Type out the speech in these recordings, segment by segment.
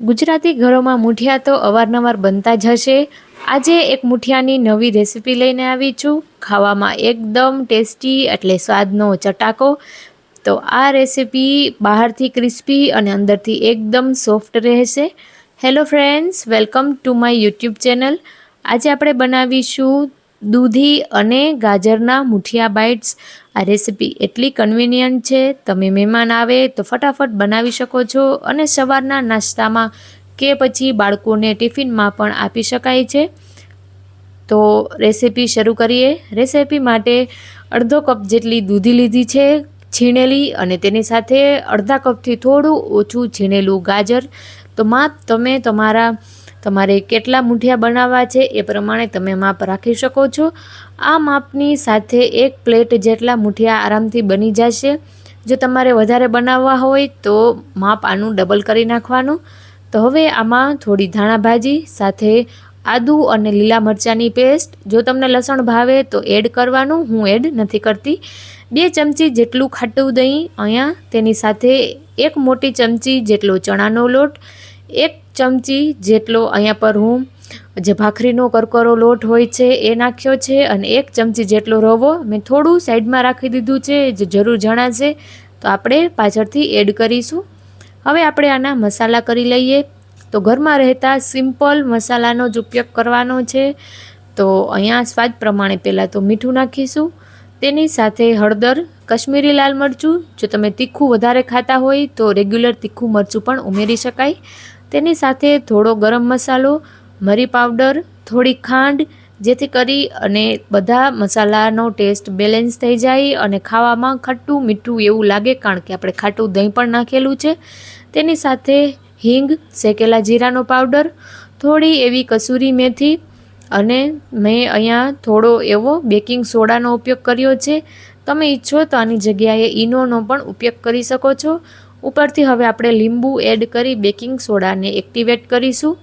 ગુજરાતી ઘરોમાં મુઠિયા તો અવારનવાર બનતા જ હશે. આજે એક મુઠિયાની નવી રેસીપી લઈને આવી છું. ખાવામાં એકદમ ટેસ્ટી એટલે સ્વાદનો ચટાકો. તો આ રેસીપી બહારથી ક્રિસ્પી અને અંદરથી એકદમ સોફ્ટ રહેશે. Hello friends, welcome to my YouTube channel. આજે આપણે બનાવીશું દૂધી અને ગાજરના મુઠિયા બાઇટ્સ. આ રેસીપી એટલી કન્વિનિયન્ટ છે, તમે મહેમાન આવે તો ફટાફટ બનાવી શકો છો અને સવારના નાસ્તામાં કે પછી બાળકોને ટિફિનમાં પણ આપી શકાય છે. તો રેસીપી શરૂ કરીએ. રેસીપી માટે અડધો કપ જેટલી દૂધી લીધી છે, છીણેલી અને તેની સાથે અડધા કપથી થોડું ઓછું છીણેલું ગાજર. તો માપ તમે તમારા તમારે કેટલા મુઠિયા બનાવવા છે એ પ્રમાણે તમે માપ રાખી શકો છો. આ માપની સાથે એક પ્લેટ જેટલા મુઠિયા આરામથી બની જશે. જો તમારે વધારે બનાવવા હોય તો માપ આનું ડબલ કરી નાખવાનું. તો હવે આમાં થોડી ધાણા ભાજી, સાથે આદુ અને લીલા મરચાંની પેસ્ટ. જો તમને લસણ ભાવે તો એડ કરવાનું, હું એડ નથી કરતી. બે ચમચી જેટલું ખાટું દહીં અહીંયા. તેની સાથે એક મોટી ચમચી જેટલો ચણાનો લોટ, એક ચમચી જેટલો અહીંયા પર હું જે ભાખરીનો કરકરો લોટ હોય છે એ નાખ્યો છે અને એક ચમચી જેટલો રવો મેં થોડું સાઈડમાં રાખી દીધું છે, જે જરૂર જણાશે તો આપણે પાછળથી એડ કરીશું. હવે આપણે આના મસાલા કરી લઈએ. તો ઘરમાં રહેતા સિમ્પલ મસાલાનો જ ઉપયોગ કરવાનો છે. તો અહીંયા સ્વાદ પ્રમાણે પહેલાં તો મીઠું નાખીશું. તેની સાથે હળદર, કશ્મીરી લાલ મરચું. જો તમે તીખું વધારે ખાતા હોય તો રેગ્યુલર તીખું મરચું પણ ઉમેરી શકાય. તેની સાથે થોડો ગરમ મસાલો, મરી પાવડર, થોડી ખાંડ, જેથી કરી અને બધા મસાલાનો ટેસ્ટ બેલેન્સ થઈ જાય અને ખાવામાં ખટ્ટું મીઠું એવું લાગે, કારણ કે આપણે ખાટું દહીં પણ નાખેલું છે. તેની સાથે હિંગ, શેકેલા જીરાનો પાવડર, થોડી એવી કસૂરી મેથી અને મેં અહીંયા થોડો એવો બેકિંગ સોડાનો ઉપયોગ કર્યો છે. તમે ઈચ્છો તો આની જગ્યાએ ઈનોનો પણ ઉપયોગ કરી શકો છો. ઉપરથી હવે આપણે લીંબુ એડ કરી બેકિંગ સોડાને એક્ટિવેટ કરીશું.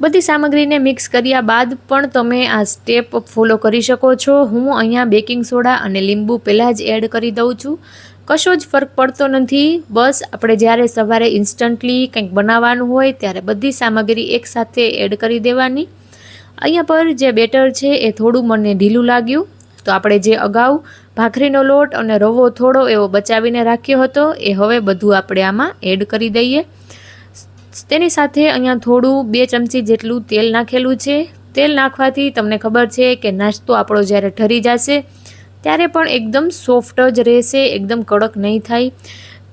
બધી સામગ્રીને મિક્સ કર્યા બાદ પણ તમે આ સ્ટેપ ફોલો કરી શકો છો. હું અહીંયા બેકિંગ સોડા અને લીંબુ પહેલાં જ એડ કરી દઉં છું. કશો જ ફરક પડતો નથી. બસ આપણે જ્યારે સવારે ઇન્સ્ટન્ટલી કંઈક બનાવવાનું હોય ત્યારે બધી સામગ્રી એકસાથે એડ કરી દેવાની. અહીંયા પર જે બેટર છે એ થોડું મને ઢીલું લાગ્યું. તો આપણે જે અગાઉ ભાખરીનો લોટ અને રવો થોડો એવો બચાવીને રાખ્યો હતો. એ હવે બધું આપણે આમાં એડ કરી દઈએ. તેની સાથે અહીંયા થોડું બે ચમચી જેટલું તેલ નાખેલું છે. તેલ નાખવાથી તમને ખબર છે કે નાસ્તો આપણો જ્યારે ઠરી જશે, ત્યારે પણ એકદમ સોફ્ટ જ રહેશે, એકદમ કડક નહીં થાય.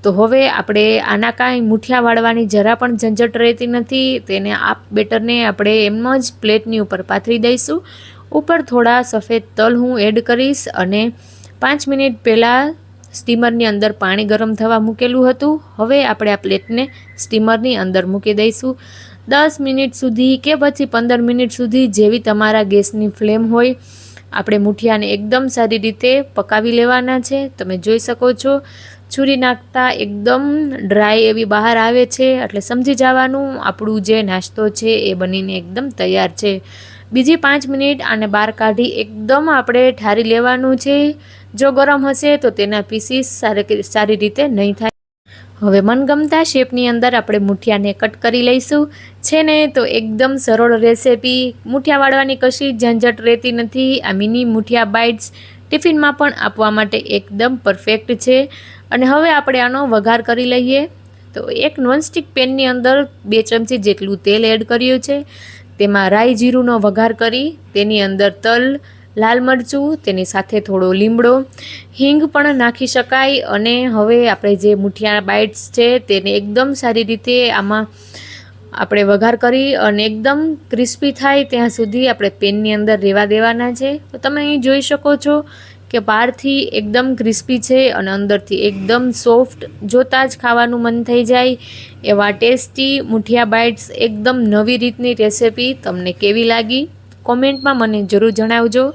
તો હવે આપણે આના કાંઈ મુઠિયા વાળવાની જરા પણ ઝંઝટ રહેતી નથી. તેને આ બેટરને આપણે એમ જ પ્લેટની ઉપર પાથરી દઈશું. ઉપર થોડા સફેદ તલ હું એડ કરીશ અને પાંચ મિનિટ પહેલાં સ્ટીમરની અંદર પાણી ગરમ થવા મૂકેલું હતું. હવે આપણે આ પ્લેટને સ્ટીમરની અંદર મૂકી દઈશું. દસ મિનિટ સુધી કે પછી પંદર મિનિટ સુધી જેવી તમારા ગેસની ફ્લેમ હોય, આપણે મુઠિયાને એકદમ સારી રીતે પકાવી લેવાના છે. તમે જોઈ શકો છો, છુરી નાખતા એકદમ ડ્રાય એવી બહાર આવે છે. એટલે સમજી જવાનું, આપણું જે નાસ્તો છે એ બનીને એકદમ તૈયાર છે. બીજી પાંચ મિનિટ આને બહાર કાઢી એકદમ આપણે ઠારી લેવાનું છે. જો ગરમ હશે તો તેના પીસીસ સારી રીતે નહીં થાય. હવે મનગમતા શેપની અંદર આપણે મુઠિયાને કટ કરી લઈશું. છે ને તો એકદમ સરળ રેસીપી મુઠિયા વાળવાની કશી ઝંઝટ રહેતી નથી. આ મિની મુઠિયા બાઇટ્સ ટિફિનમાં પણ આપવા માટે એકદમ પરફેક્ટ છે. અને હવે આપણે આનો વઘાર કરી લઈએ. તો એક નોનસ્ટિક પેનની અંદર બે ચમચી જેટલું તેલ એડ કર્યું છે. તેમાં રાઈ જીરુંનો વઘાર કરી, તેની અંદર તલ લાલ મરચું, તેની સાથે થોડો લીમડો, હિંગ પણ નાખી શકાય અને હવે આપણે જે મુઠિયા બાઇટ્સ છે તેને એકદમ સારી રીતે આમાં આપણે વઘાર કરી અને એકદમ ક્રિસ્પી થાય ત્યાં સુધી આપણે પેનની અંદર રહેવા દેવાના છે. તો તમે અહીં જોઈ શકો છો કે બહારથી એકદમ ક્રિસ્પી છે અને અંદરથી એકદમ સોફ્ટ. જોતાં જ ખાવાનું મન થઈ જાય. એવા ટેસ્ટી મુઠિયા બાઇટ્સ એકદમ નવી રીતની રેસિપી તમને કેવી લાગી? કોમેન્ટમાં મને જરૂર જણાવજો.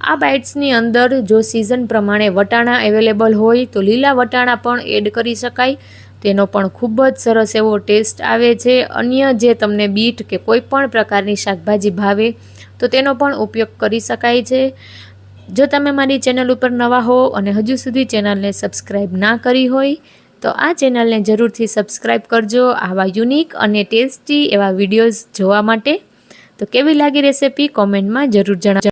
આ બાઇટ્સની અંદર જો સિઝન પ્રમાણે વટાણા અવેલેબલ હોય તો લીલા વટાણા પણ એડ કરી શકાય. તેનો પણ ખૂબ જ સરસ એવો ટેસ્ટ આવે છે. અન્ય જે તમને બીટ કે કોઈ પણ પ્રકારની શાકભાજી ભાવે તો તેનો પણ ઉપયોગ કરી શકાય છે. જો તમે મારી ચેનલ ઉપર નવા હો અને હજુ સુધી ચેનલને સબસ્ક્રાઈબ ના કરી હોય તો આ ચેનલને જરૂરથી સબસ્ક્રાઈબ કરજો આવા યુનિક અને ટેસ્ટી એવા વિડીયોઝ જોવા માટે. તો કેવી લાગી રેસીપી કોમેન્ટમાં જરૂર જણાવજો.